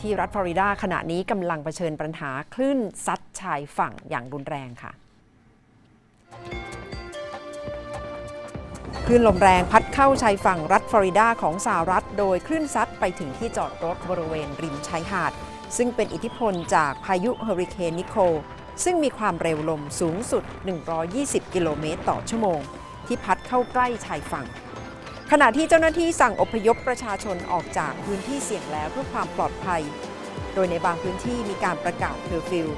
ที่รัฐฟลอริดาขณะนี้กำลังเผชิญปัญหาคลื่นซัดชายฝั่งอย่างรุนแรงค่ะคลื่นลมแรงพัดเข้าชายฝั่งรัฐฟลอริดาของสหรัฐ โดยคลื่นซัดไปถึงที่จอดรถบริเวณริมชายหาด ซึ่งเป็นอิทธิพลจากพายุเฮอริเคนนิโคลซึ่งมีความเร็วลมสูงสุด 120 กิโลเมตรต่อชั่วโมง ที่พัดเข้าใกล้ชายฝั่ง ขณะที่เจ้าหน้าที่สั่งอพยพประชาชนออกจากพื้นที่เสี่ยงแล้วเพื่อความปลอดภัย โดยในบางพื้นที่มีการประกาศเคอร์ฟิว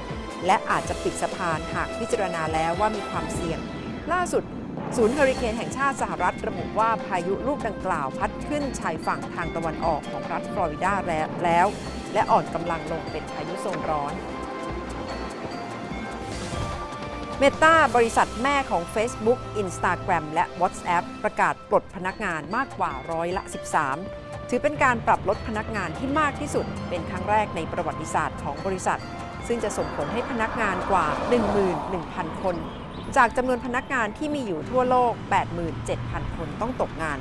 และอาจจะปิดสะพานหากพิจารณาแล้วว่ามีความเสี่ยง ล่าสุด ศูนย์เฮอริเคนแห่งชาติสหรัฐระบุว่าพายุลูกดังกล่าวพัดขึ้นชายฝั่งทางตะวันออกของรัฐฟลอริดาแล้ว และอ่อนกำลังลงเป็นพายุโซนร้อน เมตาบริษัทแม่ของ Facebook Instagram และ WhatsApp ประกาศปลดพนักงานมากกว่าร้อยละ 13 ถือเป็นการปรับลดพนักงานที่มากที่สุด เป็นครั้งแรกในประวัติศาสตร์ของบริษัท ซึ่งจะส่งผลให้พนักงานกว่า 11,000 คน จากจำนวนพนักงานที่มีอยู่ทั่วโลก 87,000 คนต้องตกงาน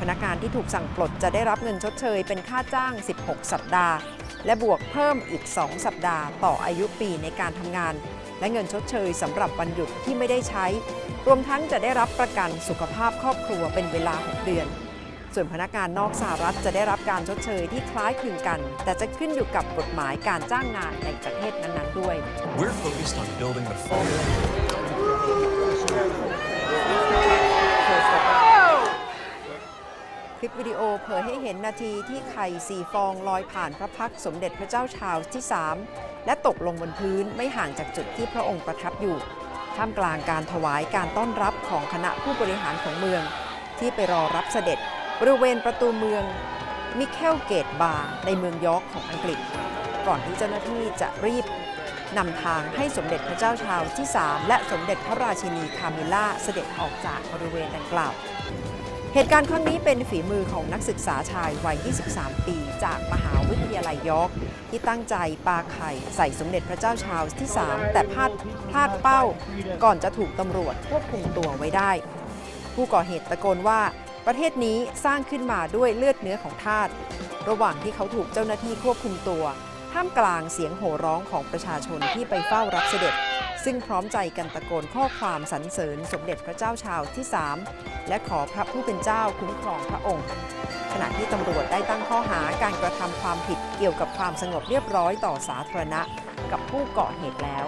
พนักงานที่ถูกสั่งปลดจะได้รับเงินชดเชยเป็นค่าจ้าง 16 สัปดาห์ และบวกเพิ่มอีก 2 สัปดาห์ ต่ออายุปีในการทำงาน และเงินชดเชยสำหรับวันหยุดที่ไม่ได้ใช้ รวมทั้งจะได้รับประกันสุขภาพครอบครัวเป็นเวลา 6 เดือน ส่วนพนักงานนอกสหรัฐจะได้รับการชดเชยที่คล้ายคลึงกัน แต่จะขึ้นอยู่กับกฎหมายการจ้างงานในประเทศนั้นๆด้วย We're focused on building the fall. คลิปวิดีโอเผยให้เห็นนาทีที่ไข่สี่ฟองลอยผ่านพระพักสมเด็จพระเจ้าชาร์ลส์ที่ 3 และตกลงบนพื้นไม่ห่างจากจุดที่พระองค์ประทับอยู่ท่ามกลางการถวายการต้อนรับของคณะผู้บริหารของเมือง ที่ไปรอรับเสด็จบริเวณประตูเมืองมิเคลเกตบาร์ในเมืองยอร์กของอังกฤษ ก่อนที่เจ้าหน้าที่จะรีบนำทางให้สมเด็จพระเจ้าชาร์ลส์ที่ 3 และสมเด็จพระราชินีคามิล่าเสด็จออกจากบริเวณดังกล่าว เหตุการณ์ครั้งนี้เป็นฝีมือของนักศึกษาชายวัย 23 ปี จากมหาวิทยาลัยยอร์กที่ตั้งใจปาไข่ใส่สมเด็จพระเจ้าชาร์ลส์ที่ 3 แต่พลาดพลาดเป้า ก่อนจะถูกตำรวจควบคุมตัวไว้ได้ ผู้ก่อเหตุตะโกนว่าประเทศนี้สร้างขึ้นมาด้วยเลือดเนื้อของทาสระหว่างที่เขาถูกเจ้าหน้าที่ควบคุมตัว ท่ามกลางเสียงโห่ร้องของประชาชนที่ไปเฝ้ารับเสด็จ ซึ่งพร้อมใจกันตะโกนข้อความสรรเสริญสมเด็จพระเจ้าชาวที่ 3 และขอพระผู้เป็นเจ้าคุ้มครองพระองค์ ขณะที่ตำรวจได้ตั้งข้อหาการกระทำความผิดเกี่ยวกับความสงบเรียบร้อยต่อสาธารณะ กับผู้ก่อเหตุแล้ว